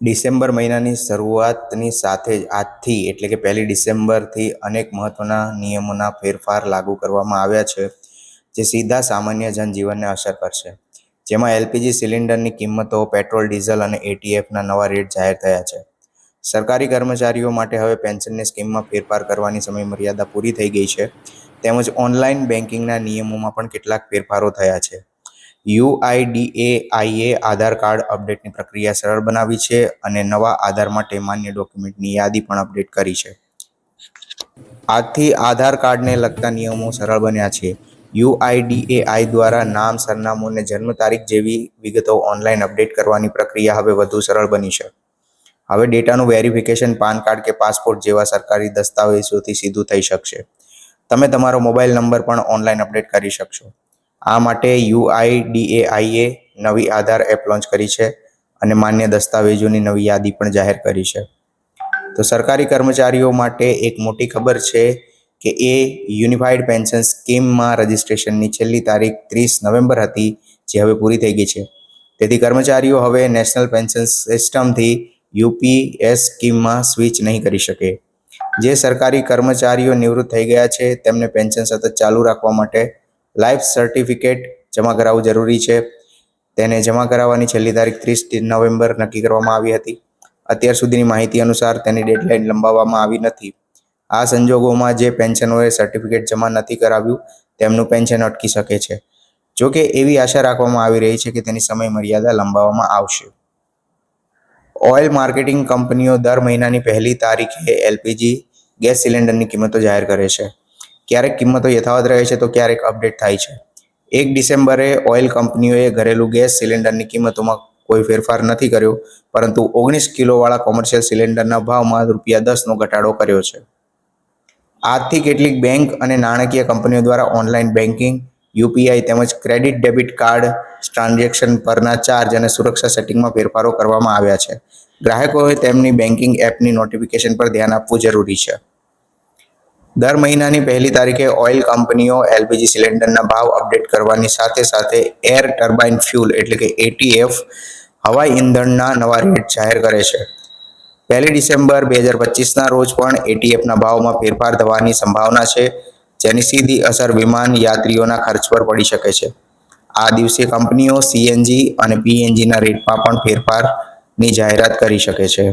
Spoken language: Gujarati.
ડિસેમ્બર મહિનાની શરૂઆતની સાથે જ આજથી એટલે કે પહેલી ડિસેમ્બરથી અનેક મહત્ત્વના નિયમોના ફેરફાર લાગુ કરવામાં આવ્યા છે, જે સીધા સામાન્ય જનજીવનને અસર કરશે. જેમાં એલપીજી સિલિન્ડરની કિંમતો, પેટ્રોલ, ડીઝલ અને એટીએફના નવા રેટ જાહેર થયા છે. સરકારી કર્મચારીઓ માટે હવે પેન્શનની સ્કીમમાં ફેરફાર કરવાની સમયમર્યાદા પૂરી થઈ ગઈ છે. તેમજ ઓનલાઈન બેન્કિંગના નિયમોમાં પણ કેટલાક ફેરફારો થયા છે. યુઆઈડીએઆઈએ આધાર કાર્ડ અપડેટની પ્રક્રિયા સરળ બનાવી છે અને નવા આધાર માટે માન્ય ડોક્યુમેન્ટની યાદી પણ અપડેટ કરી છે. આજથી આધાર કાર્ડને લગતા નિયમો સરળ બન્યા છે. યુઆઈડીએઆઈ દ્વારા નામ, સરનામું અને જન્મ તારીખ જેવી વિગતો ઓનલાઈન અપડેટ કરવાની પ્રક્રિયા હવે વધુ સરળ બની છે. હવે ડેટાનું વેરિફિકેશન, પાન કાર્ડ કે પાસપોર્ટ જેવા સરકારી દસ્તાવેજોથી સીધું થઈ શકશે. તમે તમારો મોબાઈલ નંબર પણ ઓનલાઈન અપડેટ કરી શકશો. આ માટે યુઆઈડીએઆઈએ નવી આધાર એપ લોન્ચ કરી છે અને માન્ય દસ્તાવેજોની નવી યાદી પણ જાહેર કરી છે. તો સરકારી કર્મચારીઓ માટે એક મોટી ખબર છે કે એ યુનિફાઈડ પેન્શન સ્કીમમાં રજિસ્ટ્રેશનની છેલ્લી તારીખ ત્રીસ નવેમ્બર હતી, જે હવે પૂરી થઈ ગઈ છે. તેથી કર્મચારીઓ હવે નેશનલ પેન્શન સિસ્ટમથી યુપીએસ સ્કીમમાં સ્વિચ નહીં કરી શકે. જે સરકારી કર્મચારીઓ નિવૃત્ત થઈ ગયા છે, તેમને પેન્શન સતત ચાલુ રાખવા માટે લાઈફ સર્ટિફિકેટ જમા કરાવવું જરૂરી છે. તેને જમા કરાવવાની છેલ્લી તારીખ ત્રીસ નવેમ્બર નક્કી કરવામાં આવી હતી. અત્યાર સુધીની માહિતી અનુસાર તેની ડેડલાઇન લંબાવવામાં આવી નથી. આ સંજોગોમાં જે પેન્શનોએ સર્ટિફિકેટ જમા નથી કરાવ્યું, તેમનું પેન્શન અટકી શકે છે. જો કે એવી આશા રાખવામાં આવી રહી છે કે તેની સમય મર્યાદા લંબાવવામાં આવશે. ઓઇલ માર્કેટિંગ કંપનીઓ દર મહિનાની પહેલી તારીખે એલપીજી ગેસ સિલિન્ડરની કિંમતો જાહેર કરે છે. ક્યારેક કિંમતો યથાવત રહે છે તો ક્યારેક અપડેટ થાય છે. એક ડિસેમ્બરે ઓઇલ કંપનીઓએ ઘરેલું ગેસ સિલિન્ડરની કિંમતોમાં કોઈ ફેરફાર નથી કર્યો, પરંતુ ઓગણીસ કિલોવાળા કોમર્શિયલ સિલિન્ડરના ભાવમાં રૂપિયા દસનો ઘટાડો કર્યો છે. આજથી કેટલીક બેંક અને નાણાકીય કંપનીઓ દ્વારા ઓનલાઈન બેન્કિંગ યુપીઆઈ તેમજ ક્રેડિટ, ડેબિટ કાર્ડ, ટ્રાન્ઝેક્શન પરના ચાર્જ અને સુરક્ષા સેટિંગમાં ફેરફારો કરવામાં આવ્યા છે. ગ્રાહકોએ તેમની બેન્કિંગ એપની નોટિફિકેશન પર ધ્યાન આપવું જરૂરી છે. દર મહિનાની પહેલી તારીખે ઓઇલ કંપનીઓ એલપીજી સિલિન્ડરના ભાવ અપડેટ કરવાની સાથે સાથે એર ટર્બાઇન ફ્યુલ એટલે કે એટીએફ હવાઈ ઇંધણના નવા રેટ જાહેર કરે છે. પહેલી ડિસેમ્બર બે હજાર પચીસના રોજ પણ એટીએફના ભાવમાં ફેરફાર થવાની સંભાવના છે, જેની સીધી અસર વિમાન યાત્રીઓના ખર્ચ પર પડી શકે છે. આ દિવસે કંપનીઓ સીએનજી અને પીએનજીના રેટમાં પણ ફેરફારની જાહેરાત કરી શકે છે.